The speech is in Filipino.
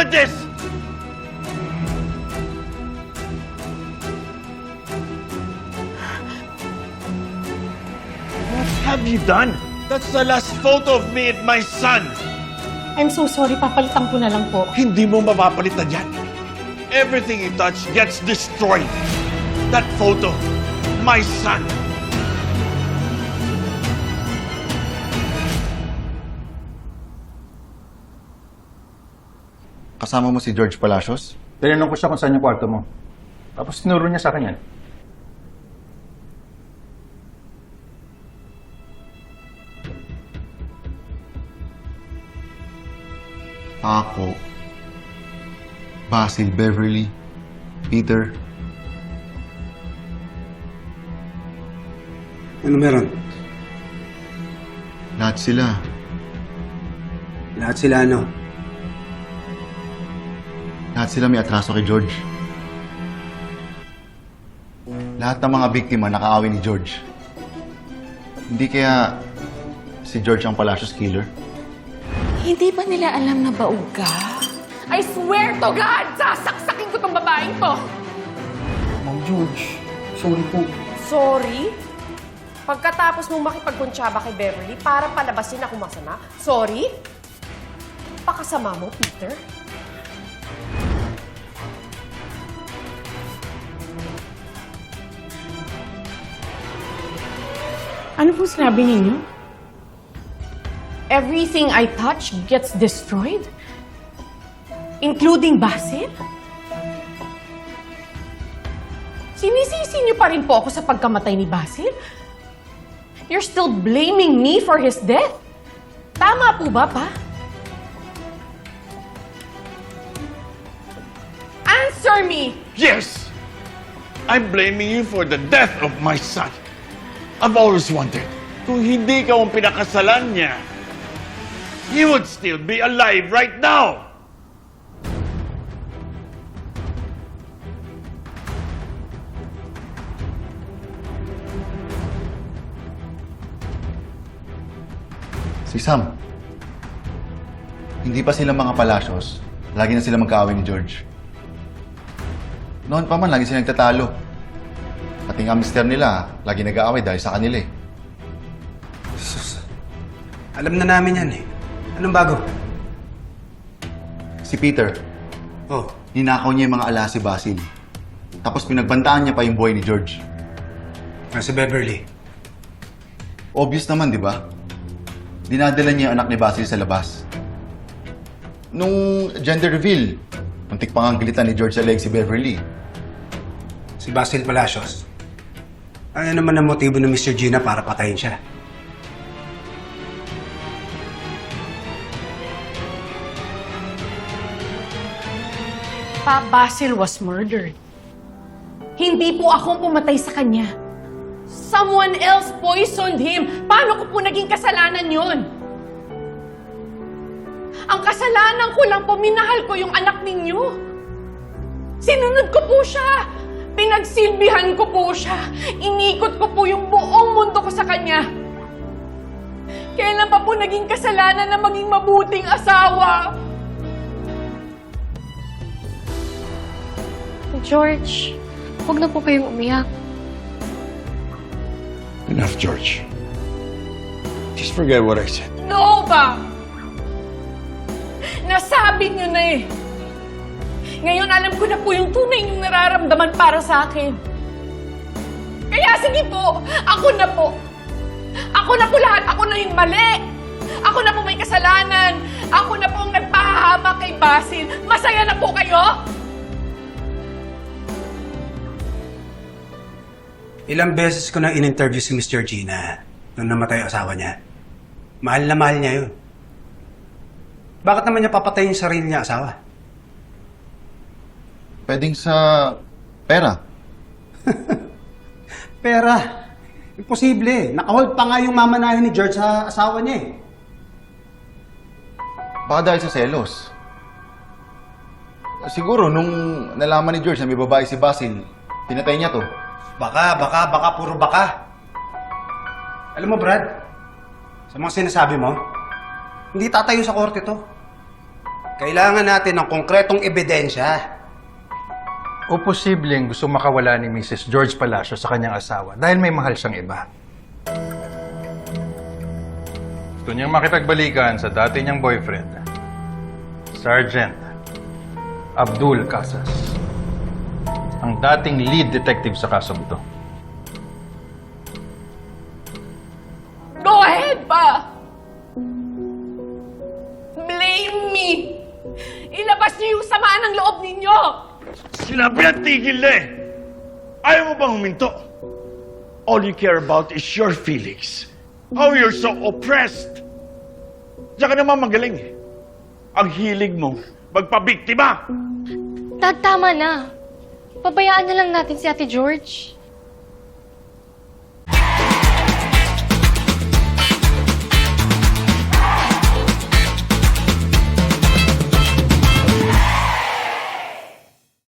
with this? What have you done? That's the last photo of me and my son. I'm so sorry, papalitan ko na lang po. Hindi mo mapapalitan yan. Everything you touch gets destroyed. That photo, my son. Kasama mo si George Palacios? Tinanong ko siya kung saan yung kwarto mo. Tapos tinuro niya sa akin yan. Ako, Basil, Beverly, Peter. Ano meron? Lahat sila. Lahat sila ano? Lahat sila may atraso kay George. Lahat ng mga biktima nakaaway ni George. Hindi kaya si George ang Palacios killer? Hindi ba nila alam na baog ka? I swear to God, sasaksakin ko tong babaeng to! Ma'am George, sorry po. Sorry? Pagkatapos mo makipagkuntsaba kay Beverly para palabasin ako masama, sorry? Pakasama mo, Peter? Ano po sinabi ninyo? Everything I touch gets destroyed? Including Basil? Sinisisi niyo pa rin po ako sa pagkamatay ni Basil? You're still blaming me for his death? Tama po ba, pa? Answer me! Yes! I'm blaming you for the death of my son. I've always wondered, kung hindi ka ang pinakasalan niya, he would still be alive right now! Si Sam. Hindi pa sila mga Palacios. Lagi na sila magkaaway ni George. Noon pa man, lagi sila nagtatalo. Pati nga mister nila, lagi nag-aaway dahil sa kanila eh. Sus. Alam na namin yan eh. Anong bago? Si Peter, Oh, ninakaw niya yung mga ala si Basil. Tapos pinagbantaan niya pa yung buhay ni George. ah, si Beverly. Obvious naman, di ba? Dinadala niya yung anak ni Basil sa labas. Nung gender reveal, muntik pa nga ang gilitan ni George sa leg si Beverly. Si Basil Palacios. Ano naman ang motibo ng Mr. Gina para patayin siya? Pa Basil was murdered. Hindi po akong pumatay sa kanya. Someone else poisoned him. Paano ko po naging kasalanan yon? Ang kasalanan ko lang po, minahal ko yung anak ninyo. Sinunod ko po siya. Pinagsilbihan ko po siya. Inikot ko po yung buong mundo ko sa kanya. Kailan pa po naging kasalanan na maging mabuting asawa? George, huwag na po kayong umiyak. Enough, George. Just forget what I said. No ba? Nasabi niyo na eh. Ngayon alam ko na po yung tunay niyong nararamdaman para sa akin. Kaya sige po, ako na po. Ako na po lahat, ako na yung mali. Ako na po may kasalanan. Ako na po ang nagpahamak kay Basil. Masaya na po kayo? Ilang beses ko na in-interview si Mr. Gina nung namatay ang asawa niya. Mahal na mahal niya yun. Bakit naman niya papatayin yung sarili niya asawa? Pwedeng sa pera. Pera. Imposible. Nakahold pa nga yung mamanahin ni George sa asawa niya eh. Baka dahil sa selos. Siguro, nung nalaman ni George na may babae si Basil, pinatay niya to. Baka, baka, baka, puro baka. Alam mo, Brad, sa mga sinasabi mo, hindi tatayo sa korte to. Kailangan natin ng konkretong ebidensya. O posibleng gusto makawala ni Mrs. George Palacio sa kanyang asawa dahil may mahal siyang iba. Gusto niyang makipagbalikan sa dati niyang boyfriend, Sergeant Abdul Casas. Ang dating lead detective sa kasong ito. Go ahead pa! Blame me! Ilabas niyo yung samaan ng loob ninyo! Sinabi at tigil na eh. Ayaw mo bang huminto? All you care about is your feelings. How you're so oppressed. Diyan ka naman magaling eh. Ang hilig mo, magpabiktima. Dad, tama na. Pabayaan na lang natin si Ate George.